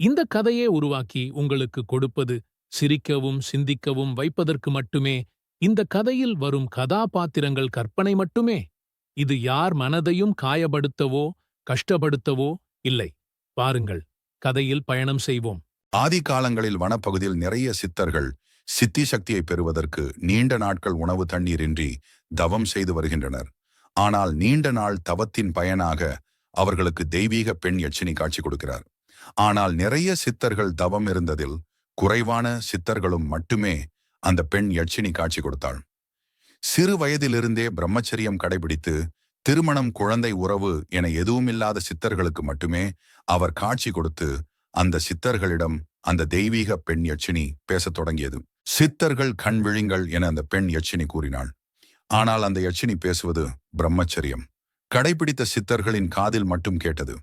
இந்த கதையே உருவாக்கி உங்களுக்கு கொடுப்பது சிரிக்கவும் சிந்திக்கவும் வைப்பதற்கு மட்டுமே இந்த கதையில் வரும் கதாபாத்திரங்கள் கற்பனை மட்டுமே. இது யார் மனதையும் காயப்படுத்தவோ கஷ்டப்படுத்தவோ இல்லை. பாருங்கள் கதையில் பயணம் செய்வோம். ஆதி காலங்களில் வனப்பகுதியில் நிறைய சித்தர்கள் சித்தி சக்தியை பெறுவதற்கு நீண்ட நாட்கள் உணவு தண்ணீரின்றி தவம் செய்து வருகின்றனர். ஆனால் நீண்ட நாள் தவத்தின் பயனாக அவர்களுக்கு தெய்வீக பெண் யட்சினி காட்சி கொடுக்கிறார். ஆனால் நிறைய சித்தர்கள் தவம் இருந்ததில் குறைவான சித்தர்களும் மட்டுமே அந்த பெண் யட்சினி காட்சி கொடுத்தாள். சிறு வயதிலிருந்தே பிரம்மச்சரியம் கடைபிடித்து திருமணம் குழந்தை உறவு என எதுவுமில்லாத சித்தர்களுக்கு மட்டுமே அவர் காட்சி கொடுத்து அந்த சித்தர்களிடம் அந்த தெய்வீக பெண் யட்சினி பேசத் தொடங்கியது. சித்தர்கள் கண் விழிங்கள் என அந்த பெண் யட்சினி கூறினாள். ஆனால் அந்த யட்சினி பேசுவது பிரம்மச்சரியம். கடைபிடித்த சித்தர்களின் காதில் மட்டும் கேட்டது.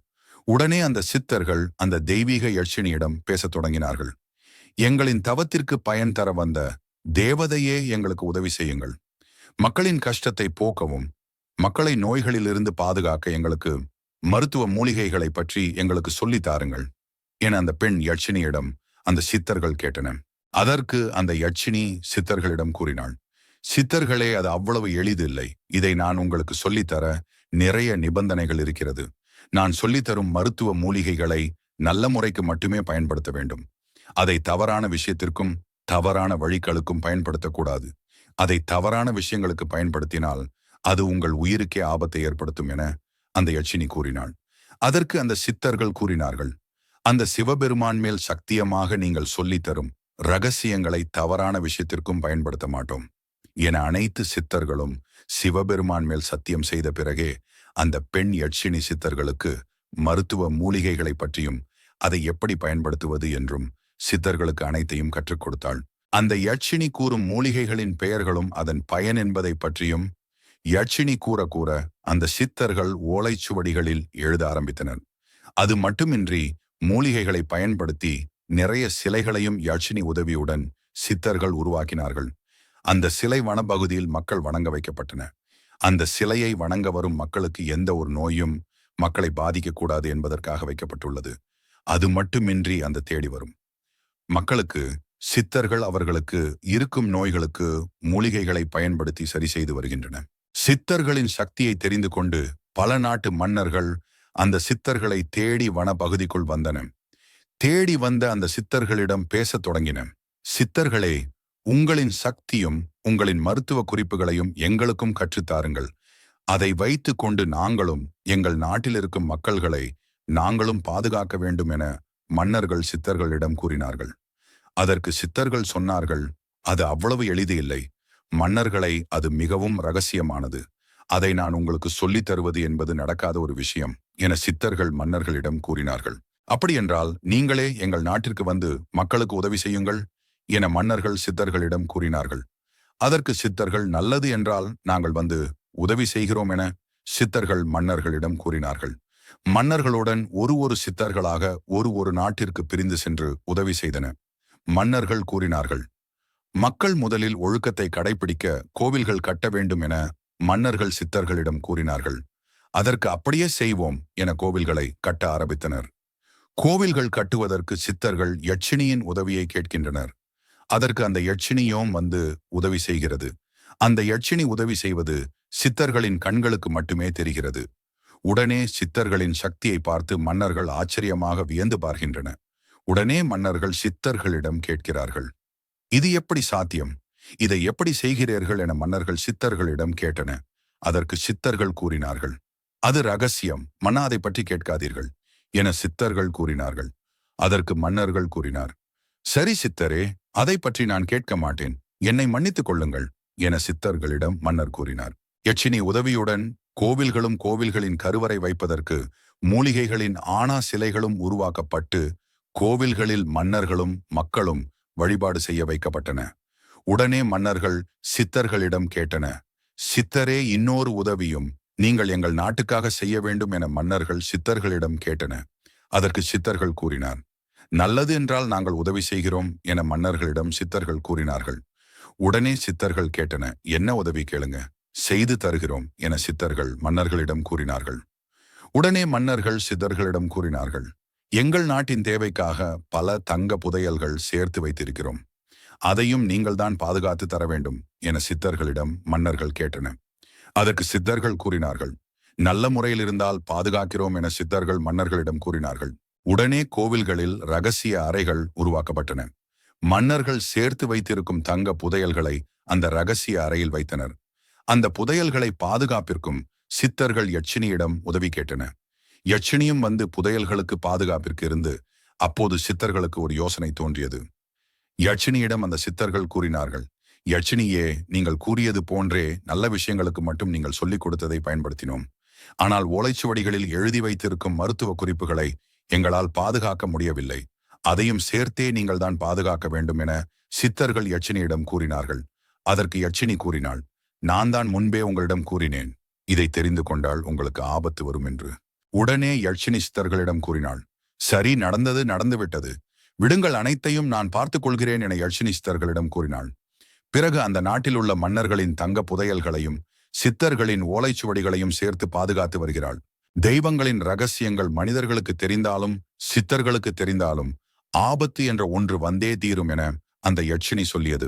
உடனே அந்த சித்தர்கள் அந்த தெய்வீக யட்சினியிடம் பேசத் தொடங்கினார்கள். எங்களின் தவத்திற்கு பயன் தர வந்த தேவதையே எங்களுக்கு உதவி செய்யுங்கள். மக்களின் கஷ்டத்தை போக்கவும் மக்களை நோய்களிலிருந்து பாதுகாக்க எங்களுக்கு மருத்துவ மூலிகைகளை பற்றி எங்களுக்கு சொல்லித் தாருங்கள் என அந்த பெண் யட்சினியிடம் அந்த சித்தர்கள் கேட்டன. அதற்கு அந்த யட்சினி சித்தர்களிடம் கூறினாள் சித்தர்களே அது அவ்வளவு எளிதில்லை. இதை நான் உங்களுக்கு சொல்லித்தர நிறைய நிபந்தனைகள் இருக்கிறது. நான் சொல்லித்தரும் மருத்துவ மூலிகைகளை நல்ல முறைக்கு மட்டுமே பயன்படுத்த வேண்டும். அதை தவறான விஷயத்திற்கும் தவறான வழிகளுக்கும் பயன்படுத்தக்கூடாது. அதை தவறான விஷயங்களுக்கு பயன்படுத்தினால் அது உங்கள் உயிருக்கே ஆபத்தை ஏற்படுத்தும் என அந்த யட்சினி கூறினாள். அதற்கு அந்த சித்தர்கள் கூறினார்கள் அந்த சிவபெருமான் மேல் சக்தியமாக நீங்கள் சொல்லித்தரும் ரகசியங்களை தவறான விஷயத்திற்கும் பயன்படுத்த மாட்டோம். என அனைத்து சித்தர்களும் சிவபெருமான் மேல் சத்தியம் செய்த பிறகே அந்த பெண் யட்சினி சித்தர்களுக்கு மருத்துவ மூலிகைகளை பற்றியும் அதை எப்படி பயன்படுத்துவது என்றும் சித்தர்களுக்கு அனைத்தையும் கற்றுக் கொடுத்தாள். அந்த யட்சினி கூறும் மூலிகைகளின் பெயர்களும் அதன் பயன் என்பதை பற்றியும் யட்சினி கூற கூற அந்த சித்தர்கள் ஓலைச்சுவடிகளில் எழுத ஆரம்பித்தனர். அது மட்டுமின்றி மூலிகைகளை பயன்படுத்தி நிறைய சிலைகளையும் யட்சினி உதவியுடன் சித்தர்கள் உருவாக்கினார்கள். அந்த சிலை வனப்பகுதியில் மக்கள் வணங்க வைக்கப்பட்டன. அந்த சிலையை வணங்க வரும் மக்களுக்கு எந்த ஒரு நோயும் மக்களை பாதிக்கக்கூடாது என்பதற்காக வைக்கப்பட்டுள்ளது. அது மட்டுமின்றி அந்த தேடி வரும். மக்களுக்கு சித்தர்கள் அவர்களுக்கு இருக்கும் நோய்களுக்கு மூலிகைகளை பயன்படுத்தி சரி செய்து வருகின்றன. சித்தர்களின் சக்தியை தெரிந்து கொண்டு பல நாட்டு மன்னர்கள் அந்த சித்தர்களை தேடி வன பகுதிக்குள் வந்தன. தேடி வந்த அந்த சித்தர்களிடம் பேசத் தொடங்கின. சித்தர்களே உங்களின் சக்தியும் உங்களின் மருத்துவ குறிப்புகளையும் எங்களுக்கும் கற்றுத்தாருங்கள் அதை வைத்து கொண்டு நாங்களும் எங்கள் நாட்டில் இருக்கும் மக்கள்களை நாங்களும் பாதுகாக்க வேண்டும் என மன்னர்கள் சித்தர்களிடம் கூறினார்கள். அதற்கு சித்தர்கள் சொன்னார்கள் அது அவ்வளவு எளிது இல்லை. மன்னர்களை அது மிகவும் ரகசியமானது. அதை நான் உங்களுக்கு சொல்லித் தருவது என்பது நடக்காத ஒரு விஷயம் என சித்தர்கள் மன்னர்களிடம் கூறினார்கள். அப்படியென்றால் நீங்களே எங்கள் நாட்டிற்கு வந்து மக்களுக்கு உதவி செய்யுங்கள் என மன்னர்கள் சித்தர்களிடம் கூறினார்கள். அதற்கு சித்தர்கள் நல்லது என்றால் நாங்கள் வந்து உதவி செய்கிறோம் என சித்தர்கள் மன்னர்களிடம் கூறினார்கள். மன்னர்களுடன் ஒரு ஒரு சித்தர்களாக ஒரு ஒரு நாட்டிற்கு பிரிந்து சென்று உதவி செய்தன. மன்னர்கள் கூறினார்கள் மக்கள் முதலில் ஒழுக்கத்தை கடைபிடிக்க கோவில்கள் கட்ட வேண்டும் என மன்னர்கள் சித்தர்களிடம் கூறினார்கள். அதற்கு அப்படியே செய்வோம் என கோவில்களை கட்ட ஆரம்பித்தனர். கோவில்கள் கட்டுவதற்கு சித்தர்கள் யட்சினியின் உதவியை கேட்கின்றனர். அதற்கு அந்த யட்சினியும் வந்து உதவி செய்கிறது. அந்த யட்சினி உதவி செய்வது சித்தர்களின் கண்களுக்கு மட்டுமே தெரிகிறது. உடனே சித்தர்களின் சக்தியை பார்த்து மன்னர்கள் ஆச்சரியமாக வியந்து பார்க்கின்றன. உடனே மன்னர்கள் சித்தர்களிடம் கேட்கிறார்கள். இது எப்படி சாத்தியம்? இதை எப்படி செய்கிறீர்கள்? என மன்னர்கள் சித்தர்களிடம் கேட்டன. அதற்கு சித்தர்கள் கூறினார்கள். அது ரகசியம். மன்னா அதை பற்றி கேட்காதீர்கள். என சித்தர்கள் கூறினார்கள். அதற்கு மன்னர்கள் கூறினார். சரி சித்தரே அதை பற்றி நான் கேட்க மாட்டேன். என்னை மன்னித்துக் கொள்ளுங்கள் என சித்தர்களிடம் மன்னர் கூறினார். யட்சினி உதவியுடன் கோவில்களும் கோவில்களின் கருவறை வைப்பதற்கு மூலிகைகளின் ஆணா சிலைகளும் உருவாக்கப்பட்டு கோவில்களில் மன்னர்களும் மக்களும் வழிபாடு செய்ய வைக்கப்பட்டன. உடனே மன்னர்கள் சித்தர்களிடம் கேட்டன சித்தரே இன்னொரு உதவியும் நீங்கள் எங்கள் நாட்டுக்காக செய்ய வேண்டும் என மன்னர்கள் சித்தர்களிடம் கேட்டன. அதற்கு சித்தர்கள் கூறினார் நல்லது என்றால் நாங்கள் உதவி செய்கிறோம் என மன்னர்களிடம் சித்தர்கள் கூறினார்கள். உடனே சித்தர்கள் கேட்டன என்ன உதவி கேளுங்க? செய்து தருகிறோம் என சித்தர்கள் மன்னர்களிடம் கூறினார்கள். உடனே மன்னர்கள் சித்தர்களிடம் கூறினார்கள் எங்கள் நாட்டின் தேவைக்காக பல தங்க புதையல்கள் சேர்த்து வைத்திருக்கிறோம். அதையும் நீங்கள்தான் பாதுகாத்து தர வேண்டும் என சித்தர்களிடம் மன்னர்கள் கேட்டன. அதற்கு சித்தர்கள் கூறினார்கள் நல்ல முறையில் இருந்தால் பாதுகாக்கிறோம் என சித்தர்கள் மன்னர்களிடம் கூறினார்கள். உடனே கோவில்களில் ரகசிய அறைகள் உருவாக்கப்பட்டன. மன்னர்கள் சேர்த்து வைத்திருக்கும் தங்க புதையல்களை அந்த ரகசிய அறையில் வைத்தனர். அந்த புதையல்களை பாதுகாப்பிற்கும் சித்தர்கள் யட்சினியிடம் உதவி கேட்டன. யட்சினியும் வந்து புதையல்களுக்கு பாதுகாப்பிற்கு இருந்து அப்போது சித்தர்களுக்கு ஒரு யோசனை தோன்றியது. யட்சினியிடம் அந்த சித்தர்கள் கூறினார்கள் யட்சினியே நீங்கள் கூறியது போன்றே நல்ல விஷயங்களுக்கு மட்டும் நீங்கள் சொல்லிக் கொடுத்ததை பயன்படுத்தினோம். ஆனால் ஓலைச்சுவடிகளில் எழுதி வைத்திருக்கும் மருத்துவ குறிப்புகளை எங்களால் பாதுகாக்க முடியவில்லை. அதையும் சேர்த்தே நீங்கள் தான் பாதுகாக்க வேண்டும் என சித்தர்கள் யட்சினியிடம் கூறினார்கள். அதற்கு யட்சினி கூறினாள் நான் தான் முன்பே உங்களிடம் கூறினேன். இதை தெரிந்து கொண்டால் உங்களுக்கு ஆபத்து வரும் என்று. உடனே யட்சினி சித்தர்களிடம் கூறினாள் சரி நடந்தது நடந்துவிட்டது. விடுங்கள் அனைத்தையும் நான் பார்த்துக் கொள்கிறேன் என யட்சினி சித்தர்களிடம் கூறினாள். பிறகு அந்த நாட்டில் உள்ள மன்னர்களின் தங்க புதையல்களையும் சித்தர்களின் ஓலைச்சுவடிகளையும் சேர்த்து பாதுகாத்து வருகிறாள். தெய்வங்களின் ரகசியங்கள் மனிதர்களுக்கு தெரிந்தாலும் சித்தர்களுக்கு தெரிந்தாலும் ஆபத்து என்ற ஒன்று வந்தே தீரும் என அந்த யட்சினி சொல்லியது.